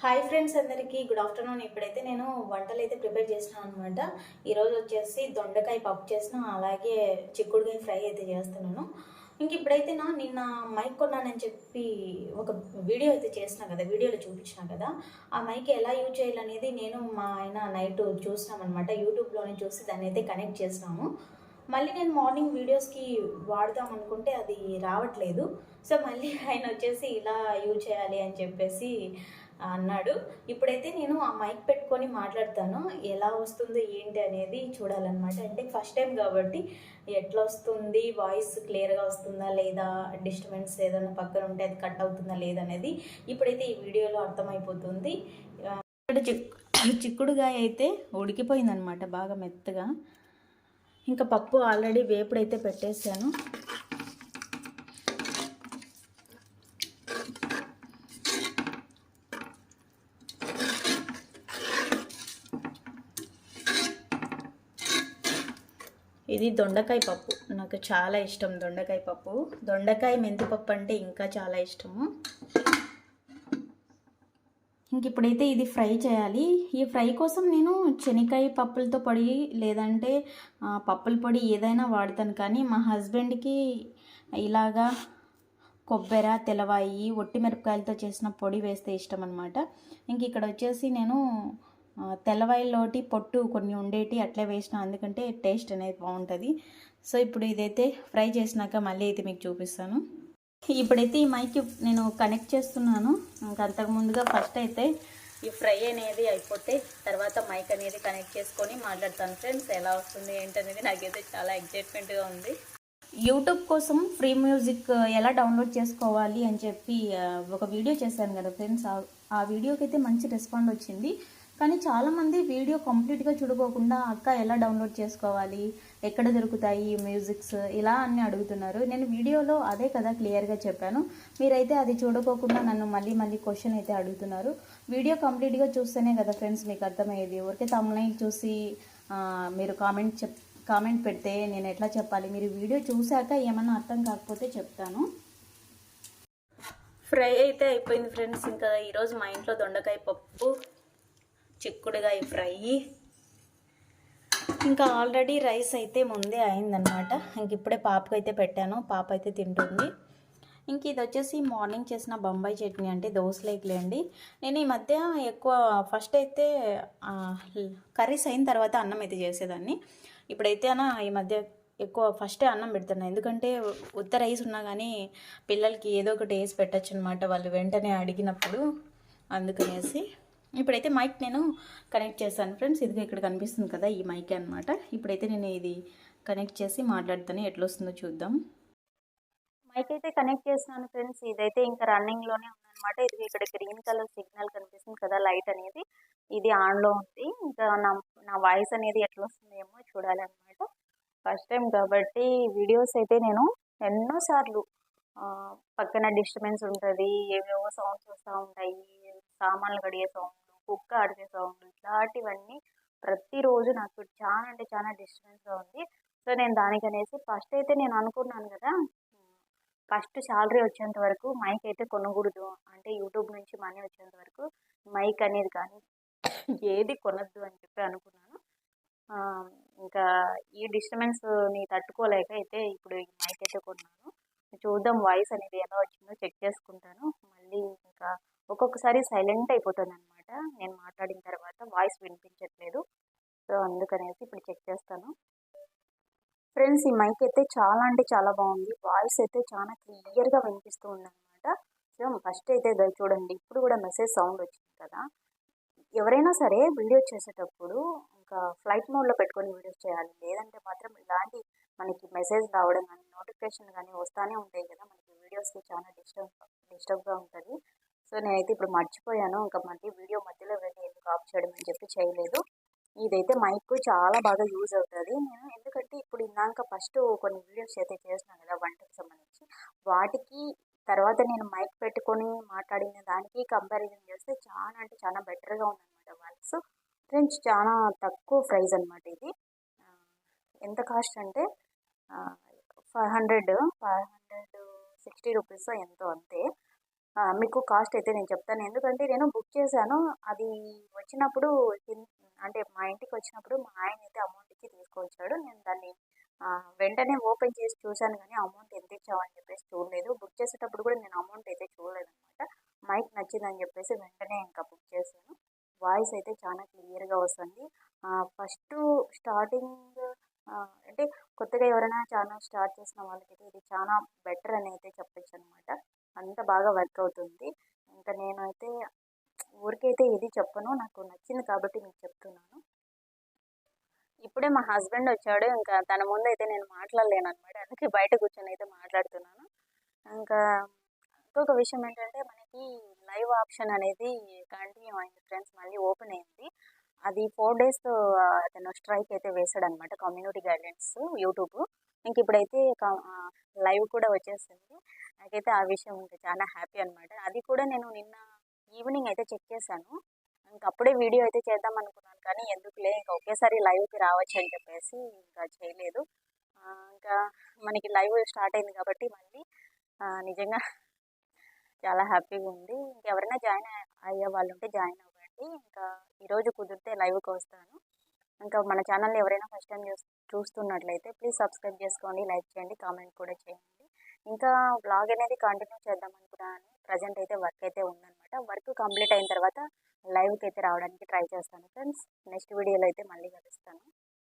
Hi friends అందరికీ good afternoon. ఇప్పుడైతే నేను వంటలు అయితే ప్రిపేర్ చేసినాను అనమాట ఈరోజు వచ్చేసి దొండకాయ పప్పు చేసిన అలాగే చిక్కుడుకాయ ఫ్రై అయితే చేస్తున్నాను. ఇంక ఇప్పుడైతే నా నిన్న మైక్ కొన్నానని చెప్పి ఒక వీడియో అయితే చేసిన కదా వీడియోలో చూపించిన కదా. ఆ మైక్ ఎలా యూజ్ చేయాలనేది నేను మా ఆయన నైట్ చూసినామన్నమాట యూట్యూబ్లోనే చూసి దాన్ని అయితే కనెక్ట్ చేసినాము. మళ్ళీ నేను మార్నింగ్ వీడియోస్కి వాడదాం అనుకుంటే అది రావట్లేదు. సో మళ్ళీ ఆయన వచ్చేసి ఇలా యూజ్ చేయాలి అని చెప్పేసి అన్నాడు. ఇప్పుడైతే నేను ఆ మైక్ పెట్టుకొని మాట్లాడతాను. ఎలా వస్తుంది ఏంటి అనేది చూడాలన్నమాట. అంటే ఫస్ట్ టైం కాబట్టి ఎట్లా వస్తుంది? వాయిస్ క్లియర్గా వస్తుందా లేదా? డిస్టర్బెన్స్ ఏదైనా పక్కన ఉంటే అది కట్ అవుతుందా లేదా అనేది ఇప్పుడైతే ఈ వీడియోలో అర్థమైపోతుంది. ఆ, చిక్కుడుగాయ అయితే ఉడికిపోయిందనమాట బాగా మెత్తగా. ఇంకా పప్పు ఆల్రెడీ వేపుడైతే పెట్టేశాను. ఇది దొండకాయ పప్పు. నాకు చాలా ఇష్టం దొండకాయ పప్పు. దొండకాయ మెంతిపప్పు అంటే ఇంకా చాలా ఇష్టము. ఇంక ఇప్పుడైతే ఇది ఫ్రై చేయాలి. ఈ ఫ్రై కోసం నేను శనక్కాయ పప్పులతో పొడి లేదంటే పప్పుల పొడి ఏదైనా వాడతాను. కానీ మా హస్బెండ్కి ఇలాగా కొబ్బరి తెల్లవాయి ఒట్టి మిరపకాయలతో చేసిన పొడి వేస్తే ఇష్టం అనమాట ఇంక ఇక్కడ వచ్చేసి నేను తెల్లవాయిలోటి పొట్టు కొన్ని ఉండేటి అట్లే వేసిన అందుకంటే టేస్ట్ అనేది బాగుంటుంది. సో ఇప్పుడు ఇదైతే ఫ్రై చేసినాక మళ్ళీ అయితే మీకు చూపిస్తాను. ఇప్పుడైతే ఈ మైక్ నేను కనెక్ట్ చేస్తున్నాను. ఇంకా అంతకు ముందుగా ఫస్ట్ అయితే ఈ ఫ్రై అనేది అయిపోతే తర్వాత మైక్ అనేది కనెక్ట్ చేసుకొని మాట్లాడతాను. ఫ్రెండ్స్ ఎలా వస్తుంది ఏంటనేది నాకైతే చాలా ఎగ్జైట్మెంట్గా ఉంది. యూట్యూబ్ కోసం ఫ్రీ మ్యూజిక్ ఎలా డౌన్లోడ్ చేసుకోవాలి అని చెప్పి ఒక వీడియో చేశాను కదా ఫ్రెండ్స్. ఆ- ఆ వీడియోకి అయితే మంచి రెస్పాండ్ వచ్చింది. కానీ చాలామంది వీడియో కంప్లీట్గా చూడుకోకుండా అక్క ఎలా డౌన్లోడ్ చేసుకోవాలి? ఎక్కడ దొరుకుతాయి మ్యూజిక్స్? ఇలా అన్ని అడుగుతున్నారు. నేను వీడియోలో అదే కదా క్లియర్గా చెప్పాను. మీరైతే అది చూడుకోకుండా నన్ను మళ్ళీ మళ్ళీ క్వశ్చన్ అయితే అడుగుతున్నారు. వీడియో కంప్లీట్గా చూస్తేనే కదా ఫ్రెండ్స్ మీకు అర్థమయ్యేది. ఊరికే తమ్ముళ్ళని చూసి మీరు కామెంట్ చెప్ కామెంట్ పెడితే నేను ఎట్లా చెప్పాలి? మీరు వీడియో చూశాక ఏమన్నా అర్థం కాకపోతే చెప్తాను. ఫ్రై అయితే అయిపోయింది ఫ్రెండ్స్ ఇంకా ఈరోజు మా ఇంట్లో దొండకాయ పప్పు చిక్కుడుగాయ ఫ్రై. ఇంకా ఆల్రెడీ రైస్ అయితే ముందే అయిందనమాట ఇంక ఇప్పుడే పాపకు అయితే పెట్టాను. పాప అయితే తింటుంది. ఇంక ఇది వచ్చేసి మార్నింగ్ చేసిన బొంబాయి చట్నీ అంటే దోశలేకులేండి నేను ఈ మధ్య ఎక్కువ ఫస్ట్ అయితే కర్రీస్ అయిన తర్వాత అన్నం అయితే చేసేదాన్ని. ఇప్పుడైతే అన్న ఈ మధ్య ఎక్కువ ఫస్టే అన్నం పెడుతున్నా. ఎందుకంటే ఉత్త రైస్ ఉన్నా కానీ పిల్లలకి ఏదో ఒకటి వేసి పెట్టచ్చు అనమాట వాళ్ళు వెంటనే అడిగినప్పుడు. అందుకనేసి ఇప్పుడైతే మైక్ నేను కనెక్ట్ చేశాను ఫ్రెండ్స్ ఇదిగో ఇక్కడ కనిపిస్తుంది కదా ఈ మైక్ అనమాట ఇప్పుడైతే నేను ఇది కనెక్ట్ చేసి మాట్లాడుతాను. ఎట్లా వస్తుందో చూద్దాం. మైక్ అయితే కనెక్ట్ చేసినాను ఫ్రెండ్స్ ఇదైతే ఇంకా రన్నింగ్లోనే ఉందన్నమాట. ఇది ఇక్కడ గ్రీన్ కలర్ సిగ్నల్ కనిపిస్తుంది కదా లైట్ అనేది. ఇది ఆన్లో ఉంది. ఇంకా నా నా వాయిస్ అనేది ఎట్లా వస్తుందేమో చూడాలన్నమాట. ఫస్ట్ టైం కాబట్టి వీడియోస్ అయితే నేను ఎన్నోసార్లు పక్కన డిస్టర్బెన్స్ ఉంటుంది ఏవేవో సౌండ్స్ వస్తూ ఉంటాయి సామాన్లు కడిగే సౌండ్ కుక్క ఆడితే సౌండ్ ఇట్లాంటివన్నీ ప్రతిరోజు నాకు చాలా అంటే చాలా డిస్టర్బెన్స్గా ఉంది. సో నేను దానికనేసి ఫస్ట్ అయితే నేను అనుకున్నాను కదా ఫస్ట్ శాలరీ వచ్చేంత వరకు మైక్ అయితే కొనకూడదు. అంటే యూట్యూబ్ నుంచి మనీ వచ్చేంత వరకు మైక్ అనేది కానీ ఏది కొనద్దు అని చెప్పి అనుకున్నాను. ఇంకా ఈ డిస్టర్బెన్స్ని తట్టుకోలేక అయితే ఇప్పుడు ఈ మైక్ అయితే కొన్నాను. చూద్దాం వాయిస్ అనేది ఎలా వచ్చిందో చెక్ చేసుకుంటాను. ఒక్కొక్కసారి సైలెంట్ అయిపోతుంది అనమాట నేను మాట్లాడిన తర్వాత వాయిస్ వినిపించట్లేదు. సో అందుకనేసి ఇప్పుడు చెక్ చేస్తాను. ఫ్రెండ్స్ ఈ మైక్ అయితే చాలా అంటే చాలా బాగుంది. వాయిస్ అయితే చాలా క్లియర్గా వినిపిస్తూ ఉందన్నమాట. సో ఫస్ట్ అయితే చూడండి. ఇప్పుడు కూడా మెసేజ్ సౌండ్ వచ్చింది కదా. ఎవరైనా సరే వీడియో చేసేటప్పుడు ఇంకా ఫ్లైట్ మోడ్లో పెట్టుకొని వీడియోస్ చేయాలి. లేదంటే మాత్రం ఇలాంటి మనకి మెసేజ్ రావడం కానీ నోటిఫికేషన్ కానీ వస్తూనే ఉంటాయి కదా. మనకి వీడియోస్కి చాలా డిస్టర్బ్ డిస్టర్బ్గా ఉంటుంది. సో నేనైతే ఇప్పుడు మర్చిపోయాను. ఇంకా మళ్ళీ వీడియో మధ్యలో వెళ్ళి ఎందుకు ఆఫ్ చేయడం అని చెప్పి చేయలేదు. ఇదైతే మైక్ చాలా బాగా యూజ్ అవుతుంది. నేను ఎందుకంటే ఇప్పుడు ఇందాక ఫస్ట్ కొన్ని వీడియోస్ అయితే చేస్తున్నాను కదా వంటకి సంబంధించి. వాటికి తర్వాత నేను మైక్ పెట్టుకొని మాట్లాడిన దానికి కంపారిజన్ చేస్తే చాలా అంటే చాలా బెటర్గా ఉందన్నమాట వాయిస్ ఫ్రెండ్స్ చాలా తక్కువ ప్రైస్ అనమాట ఇది. ఎంత కాస్ట్ అంటే five hundred five hundred sixty rupees ఎంతో అంతే. మీకు కాస్ట్ అయితే నేను చెప్తాను. ఎందుకంటే నేను బుక్ చేశాను. అది వచ్చినప్పుడు అంటే మా ఇంటికి వచ్చినప్పుడు మా ఆయన అయితే అమౌంట్ ఇచ్చి తీసుకొచ్చాడు. నేను దాన్ని వెంటనే ఓపెన్ చేసి చూశాను కానీ అమౌంట్ ఎంత ఇచ్చామని చెప్పేసి చూడలేదు. బుక్ చేసేటప్పుడు కూడా నేను అమౌంట్ అయితే చూడలేదు అనమాట మైక్ నచ్చిందని చెప్పేసి వెంటనే ఇంకా బుక్ చేశాను. వాయిస్ అయితే చాలా క్లియర్గా వస్తుంది. ఫస్ట్ స్టార్టింగ్ అంటే కొత్తగా ఎవరైనా ఛానల్ స్టార్ట్ చేసిన వాళ్ళకైతే ఇది చాలా బెటర్ అని అయితే చెప్పొచ్చు అనమాట అంత బాగా వర్క్ అవుతుంది. ఇంకా నేనైతే ఊరికైతే ఇది చెప్పను. నాకు నచ్చింది కాబట్టి మీకు చెప్తున్నాను. ఇప్పుడే మా హస్బెండ్ వచ్చాడు. ఇంకా తన ముందు అయితే నేను మాట్లాడలేను అనమాట అందుకే బయట కూర్చొని అయితే మాట్లాడుతున్నాను. ఇంకా ఇంకొక విషయం ఏంటంటే మనకి లైవ్ ఆప్షన్ అనేది కంటిన్యూ అయింది ఫ్రెండ్స్. మళ్ళీ ఓపెన్ అయింది. అది ఫోర్ డేస్ అతను స్ట్రైక్ అయితే వేశాడు అనమాట కమ్యూనిటీ గైడ్లైన్స్ యూట్యూబ్. ఇంక ఇప్పుడైతే లైవ్ కూడా వచ్చేసింది. నాకైతే ఆ విషయం ఇంకా చాలా హ్యాపీ అనమాట అది కూడా నేను నిన్న ఈవినింగ్ అయితే చెక్ చేశాను. ఇంకా అప్పుడే వీడియో అయితే చేద్దాం అనుకున్నాను కానీ ఎందుకులే ఇంకా ఒకేసారి లైవ్కి రావచ్చు అని చెప్పేసి ఇంకా చేయలేదు. ఇంకా మనకి లైవ్ స్టార్ట్ అయింది కాబట్టి మళ్ళీ నిజంగా చాలా హ్యాపీగా ఉంది. ఇంకెవరైనా జాయిన్ అయ్యే వాళ్ళు ఉంటే జాయిన్ అవ్వండి. ఇంకా ఈరోజు కుదిరితే లైవ్కి వస్తాను. ఇంకా మన ఛానల్ని ఎవరైనా ఫస్ట్ టైం చూస్తున్నట్లయితే ప్లీజ్ సబ్స్క్రైబ్ చేసుకోండి లైక్ చేయండి కామెంట్ కూడా చేయండి. ఇంకా బ్లాగ్ అనేది కంటిన్యూ చేద్దాం అనుకున్నాను. ప్రజెంట్ అయితే వర్క్ అయితే ఉందనమాట వర్క్ కంప్లీట్ అయిన తర్వాత లైవ్కి అయితే రావడానికి ట్రై చేస్తాను. ఫ్రెండ్స్ నెక్స్ట్ వీడియోలో అయితే మళ్ళీ కలుస్తాను.